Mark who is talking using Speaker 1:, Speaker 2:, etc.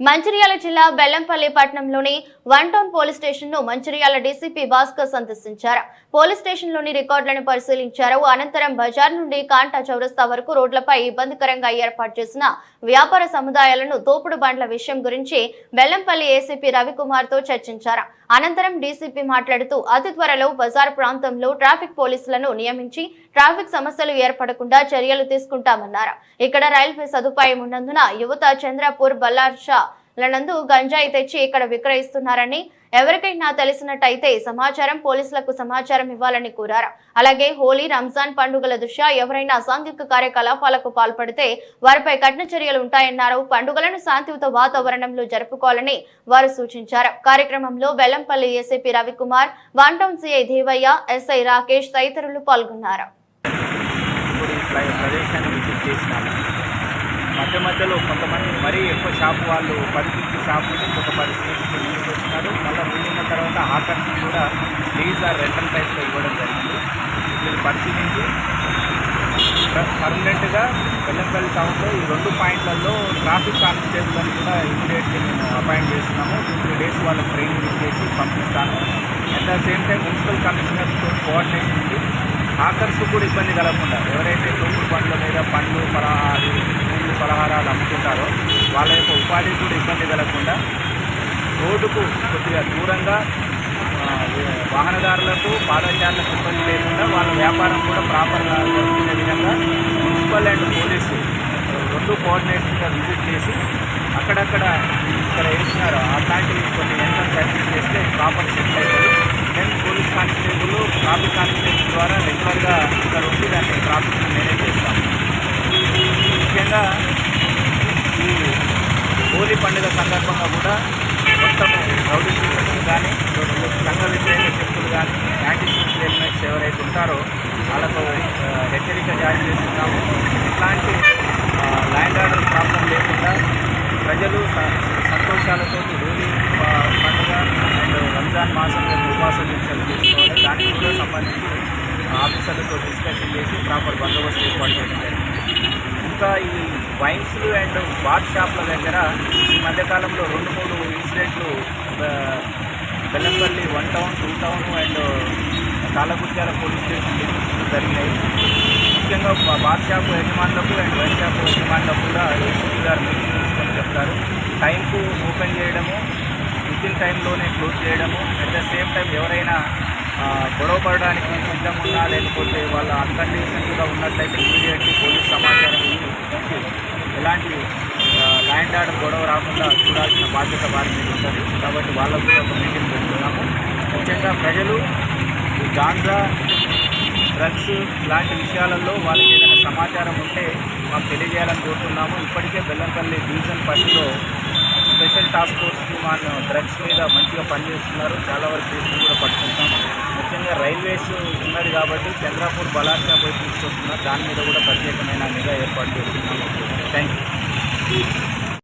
Speaker 1: మంచిర్యాల జిల్లా బెల్లంపల్లి పట్టణంలోని one town police స్టేషన్ను మంచిర్యాల డీసీపీ భాస్కర్ సందర్శించారు. పోలీస్ స్టేషన్లోని రికార్డులను పరిశీలించారు. అనంతరం బజార్ నుండి కాంటా చౌరస్తా వరకు రోడ్లపై ఇబ్బందికరంగా ఏర్పాటు చేసిన వ్యాపార సముదాయాలను తోపుడు బండ్ల విషయం గురించి బెల్లంపల్లి ఏసీపీ రవికుమార్తో చర్చించారు. అనంతరం డీసీపీ మాట్లాడుతూ అతి త్వరలో బజార్ ప్రాంతంలో ట్రాఫిక్ పోలీసులను నియమించి ట్రాఫిక్ సమస్యలు ఏర్పడకుండా చర్యలు తీసుకుంటామన్నారు. ఇక్కడ రైల్వే సదుపాయం ఉన్నందున యువత చంద్రపూర్ బల్లార్షా నందు గంజాయి తెచ్చి ఇక్కడ విక్రయిస్తున్నారని ఎవరికైనా తెలిసినట్టయితే సమాచారం పోలీసులకు సమాచారం ఇవ్వాలని కోరారు. అలాగే హోలీ రంజాన్ పండుగల దృష్ట్యా ఎవరైనా సాంఘిక కార్యకలాపాలకు పాల్పడితే వారిపై కఠిన చర్యలు ఉంటాయన్నారు. పండుగలను శాంతియుత వాతావరణంలో జరుపుకోవాలని వారు సూచించారు. కార్యక్రమంలో Bellampalli ACP Ravikumar one town CI Devaiah SI Rakesh తదితరులు పాల్గొన్నారు.
Speaker 2: మధ్య మధ్యలో కొంతమంది మరీ షాప్ వాళ్ళు పరిస్థితి షాపు ఇంకొక పది ముందుకు వచ్చినారు మళ్ళీ ముందున్న తర్వాత ఆకర్షణ కూడా లీజ్ ఆర్ రెంటల్ టైప్లో ఇవ్వడం జరిగింది. వీళ్ళు పరిశీలించి పర్మనెంట్గా బెల్లంపల్లి టౌన్లో ఈ రెండు పాయింట్లలో ట్రాఫిక్ కానిస్టేబుల్ అని కూడా ఇమీడియట్లీ మేము అపాయింట్ చేస్తున్నాము టూ త్రీ డేస్ వాళ్ళకి ట్రైనింగ్ ఇచ్చేసి పంపిస్తాను. At the same time municipal కమిషనర్తో coordination ఉంది. హాకర్స్ కూడా ఇబ్బంది కలగకుండా ఎవరైతే తొమ్మిది పండ్ల మీద పండ్లు పలహారాలు పూలు పలహారాలు అమ్ముకుంటారో వాళ్ళ యొక్క ఉపాధి కూడా ఇబ్బంది కలగకుండా రోడ్డుకు కొద్దిగా దూరంగా వాహనదారులకు పాదచారులకు ఇబ్బంది లేకుండా వాళ్ళ వ్యాపారం కూడా ప్రాపర్గా జరుగుతున్న విధంగా మున్సిపల్ అండ్ పోలీసు రెండు కోఆర్డినేషన్గా విజిట్ చేసి అక్కడక్కడ ఇక్కడ వేసినారో అట్లాంటివి కొన్ని ఎంటర్ ప్రాక్టీస్ చేస్తే ప్రాపర్ సెట్ అవుతుంది then police constable traffic constable ద్వారా రెగ్యులర్గా ఇక్కడ ఉండి హోలీ పండుగ సందర్భంగా కూడా మొత్తం రౌడీ షీటర్స్ కానీ సంఘ వ్యతిరేక శక్తులు కానీ యాంటీ సోషల్ ఎలిమెంట్స్ ఎవరైతే ఉంటారో వాళ్ళకు హెచ్చరిక జారీ చేస్తున్నాము. ఇట్లాంటి ల్యాండ్ ఆర్డర్ ప్రాబ్లం లేకుండా ప్రజలు స- సంతోషాలతో హోలీ పండుగ అండ్ రంజాన్ మాసం యొక్క ఉపవాస చేసుకోవాలి దానికి కూడా సంబంధించి ఆఫీసర్లతో డిస్కషన్ చేసి ప్రాపర్ బందోబస్తు ఏర్పాటు చేస్తారు ఇంకా ఈ వైన్స్లు అండ్ బార్ షాప్ల దగ్గర మధ్యకాలంలో రెండు మూడు ఇన్సిడెంట్లు Bellampalli one town two town and Talaguthyala police station లిమిట్స్లో జరిగినాయి. ముఖ్యంగా బా- బార్ షాప్ యజమానులకు అండ్ వైన్ షాప్ యజమానులకు కూడా ఏసీపీ గారు మీటింగ్ తీసుకొని చెప్తారు. టైంకు ఓపెన్ చేయడము విత్ ఇన్ టైంలోనే క్లోజ్ చేయడము అట్ ద సేమ్ టైం ఎవరైనా గొడవ పడడానికి సిద్ధం ఉన్నా లేకపోతే వాళ్ళ అన్కండిషన్గా ఉన్నట్లయితే ఇమీడియట్లీ పోలీస్ సమాచారం ఇచ్చి ఎలాంటి ల్యాండ్ ఆర్డర్ గొడవ రాకుండా చూడాల్సిన బాధ్యత వారి మీద ఉంటుంది. కాబట్టి వాళ్ళకు కూడా ఒక మీటింగ్ పెడుతున్నాము ముఖ్యంగా ప్రజలు ఈ గాంజా డ్రగ్స్ ఇలాంటి విషయాలలో వాళ్ళకి ఏదైనా సమాచారం ఉంటే మాకు తెలియజేయాలని కోరుతున్నాము. ఇప్పటికే బెల్లంపల్లి డివిజన్ పరిధిలో స్పెషల్ టాస్క్ ఫోర్స్ మన డ్రగ్స్ మీద మంచిగా పనిచేస్తున్నారు. చాలా వరకు కేసులు కూడా పట్టుకుంటాం ముఖ్యంగా రైల్వేస్ ఉన్నది కాబట్టి చంద్రాపూర్ బలార్షా పోయి తీసుకొస్తున్నారు. దాని మీద కూడా ప్రత్యేకమైన నిఘా ఏర్పాటు చేస్తున్నాము. Thank you